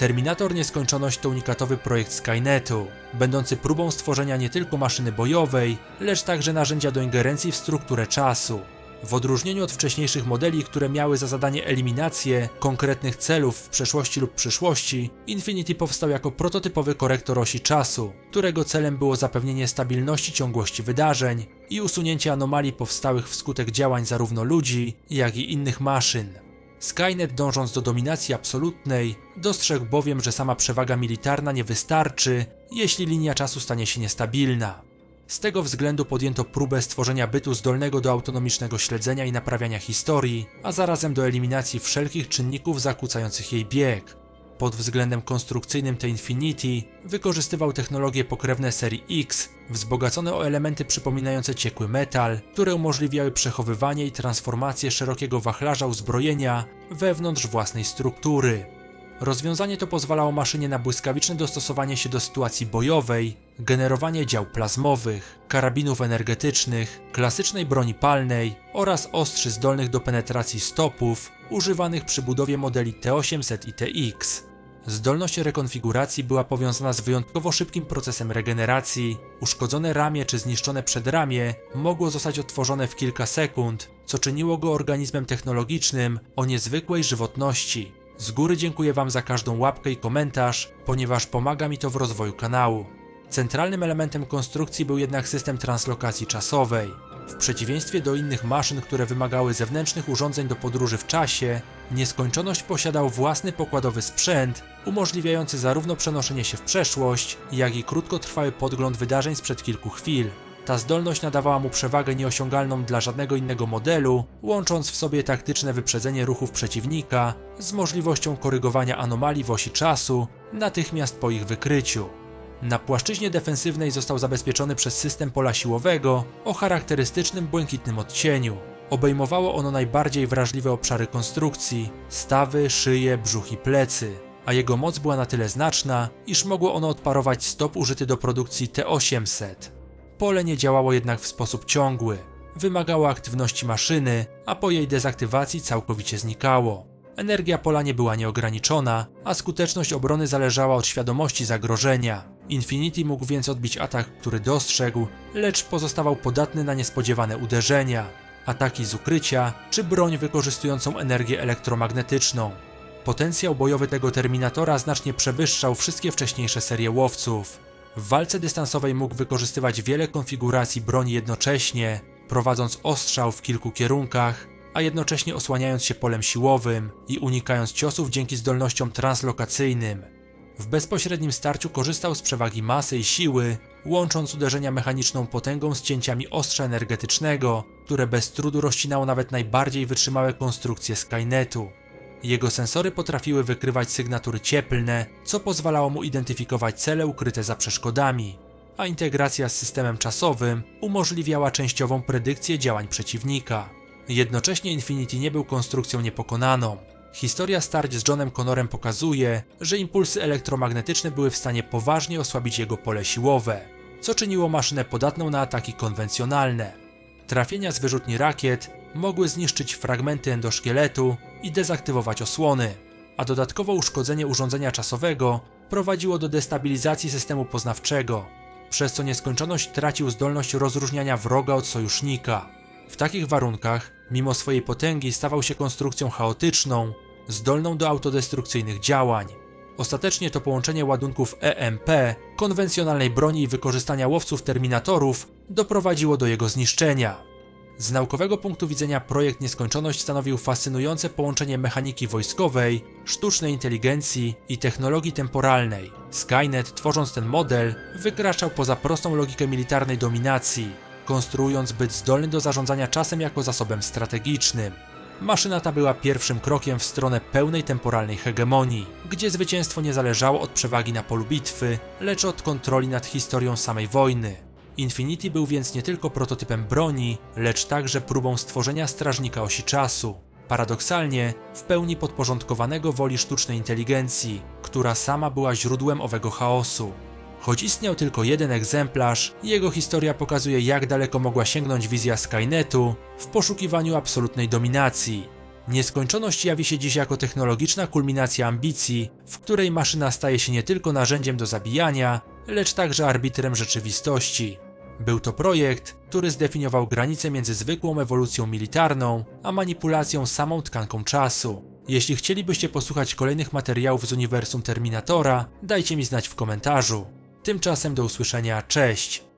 Terminator Nieskończoność to unikatowy projekt Skynetu, będący próbą stworzenia nie tylko maszyny bojowej, lecz także narzędzia do ingerencji w strukturę czasu. W odróżnieniu od wcześniejszych modeli, które miały za zadanie eliminację konkretnych celów w przeszłości lub przyszłości, Infinity powstał jako prototypowy korektor osi czasu, którego celem było zapewnienie stabilności ciągłości wydarzeń i usunięcie anomalii powstałych wskutek działań zarówno ludzi, jak i innych maszyn. Skynet dążąc do dominacji absolutnej, dostrzegł bowiem, że sama przewaga militarna nie wystarczy, jeśli linia czasu stanie się niestabilna. Z tego względu podjęto próbę stworzenia bytu zdolnego do autonomicznego śledzenia i naprawiania historii, a zarazem do eliminacji wszelkich czynników zakłócających jej bieg. Pod względem konstrukcyjnym The Infinity wykorzystywał technologie pokrewne serii X, wzbogacone o elementy przypominające ciekły metal, które umożliwiały przechowywanie i transformację szerokiego wachlarza uzbrojenia wewnątrz własnej struktury. Rozwiązanie to pozwalało maszynie na błyskawiczne dostosowanie się do sytuacji bojowej, generowanie dział plazmowych, karabinów energetycznych, klasycznej broni palnej oraz ostrzy zdolnych do penetracji stopów używanych przy budowie modeli T800 i TX. Zdolność rekonfiguracji była powiązana z wyjątkowo szybkim procesem regeneracji. Uszkodzone ramię czy zniszczone przedramię mogło zostać odtworzone w kilka sekund, co czyniło go organizmem technologicznym o niezwykłej żywotności. Z góry dziękuję Wam za każdą łapkę i komentarz, ponieważ pomaga mi to w rozwoju kanału. Centralnym elementem konstrukcji był jednak system translokacji czasowej. W przeciwieństwie do innych maszyn, które wymagały zewnętrznych urządzeń do podróży w czasie, nieskończoność posiadał własny pokładowy sprzęt, umożliwiający zarówno przenoszenie się w przeszłość, jak i krótkotrwały podgląd wydarzeń sprzed kilku chwil. Ta zdolność nadawała mu przewagę nieosiągalną dla żadnego innego modelu, łącząc w sobie taktyczne wyprzedzenie ruchów przeciwnika z możliwością korygowania anomalii w osi czasu natychmiast po ich wykryciu. Na płaszczyźnie defensywnej został zabezpieczony przez system pola siłowego o charakterystycznym błękitnym odcieniu. Obejmowało ono najbardziej wrażliwe obszary konstrukcji stawy, szyję, brzuch i plecy, a jego moc była na tyle znaczna, iż mogło ono odparować stop użyty do produkcji T800. Pole nie działało jednak w sposób ciągły. Wymagało aktywności maszyny, a po jej dezaktywacji całkowicie znikało. Energia pola nie była nieograniczona, a skuteczność obrony zależała od świadomości zagrożenia. Infinity mógł więc odbić atak, który dostrzegł, lecz pozostawał podatny na niespodziewane uderzenia, ataki z ukrycia czy broń wykorzystującą energię elektromagnetyczną. Potencjał bojowy tego Terminatora znacznie przewyższał wszystkie wcześniejsze serie łowców. W walce dystansowej mógł wykorzystywać wiele konfiguracji broni jednocześnie, prowadząc ostrzał w kilku kierunkach, a jednocześnie osłaniając się polem siłowym i unikając ciosów dzięki zdolnościom translokacyjnym. W bezpośrednim starciu korzystał z przewagi masy i siły, łącząc uderzenia mechaniczną potęgą z cięciami ostrza energetycznego, które bez trudu rozcinało nawet najbardziej wytrzymałe konstrukcje Skynetu. Jego sensory potrafiły wykrywać sygnatury cieplne, co pozwalało mu identyfikować cele ukryte za przeszkodami, a integracja z systemem czasowym umożliwiała częściową predykcję działań przeciwnika. Jednocześnie Infinity nie był konstrukcją niepokonaną. Historia starć z Johnem Connorem pokazuje, że impulsy elektromagnetyczne były w stanie poważnie osłabić jego pole siłowe, co czyniło maszynę podatną na ataki konwencjonalne. Trafienia z wyrzutni rakiet mogły zniszczyć fragmenty endoszkieletu i dezaktywować osłony, a dodatkowo uszkodzenie urządzenia czasowego prowadziło do destabilizacji systemu poznawczego, przez co nieskończoność tracił zdolność rozróżniania wroga od sojusznika. W takich warunkach, mimo swojej potęgi, stawał się konstrukcją chaotyczną, zdolną do autodestrukcyjnych działań. Ostatecznie to połączenie ładunków EMP, konwencjonalnej broni i wykorzystania łowców terminatorów doprowadziło do jego zniszczenia. Z naukowego punktu widzenia projekt Nieskończoność stanowił fascynujące połączenie mechaniki wojskowej, sztucznej inteligencji i technologii temporalnej. Skynet, tworząc ten model, wykraczał poza prostą logikę militarnej dominacji, konstruując byt zdolny do zarządzania czasem jako zasobem strategicznym. Maszyna ta była pierwszym krokiem w stronę pełnej temporalnej hegemonii, gdzie zwycięstwo nie zależało od przewagi na polu bitwy, lecz od kontroli nad historią samej wojny. Infinity był więc nie tylko prototypem broni, lecz także próbą stworzenia strażnika osi czasu. Paradoksalnie, w pełni podporządkowanego woli sztucznej inteligencji, która sama była źródłem owego chaosu. Choć istniał tylko jeden egzemplarz, jego historia pokazuje jak daleko mogła sięgnąć wizja Skynetu w poszukiwaniu absolutnej dominacji. Nieskończoność jawi się dziś jako technologiczna kulminacja ambicji, w której maszyna staje się nie tylko narzędziem do zabijania, lecz także arbitrem rzeczywistości. Był to projekt, który zdefiniował granice między zwykłą ewolucją militarną, a manipulacją samą tkanką czasu. Jeśli chcielibyście posłuchać kolejnych materiałów z uniwersum Terminatora, dajcie mi znać w komentarzu. Tymczasem do usłyszenia, cześć!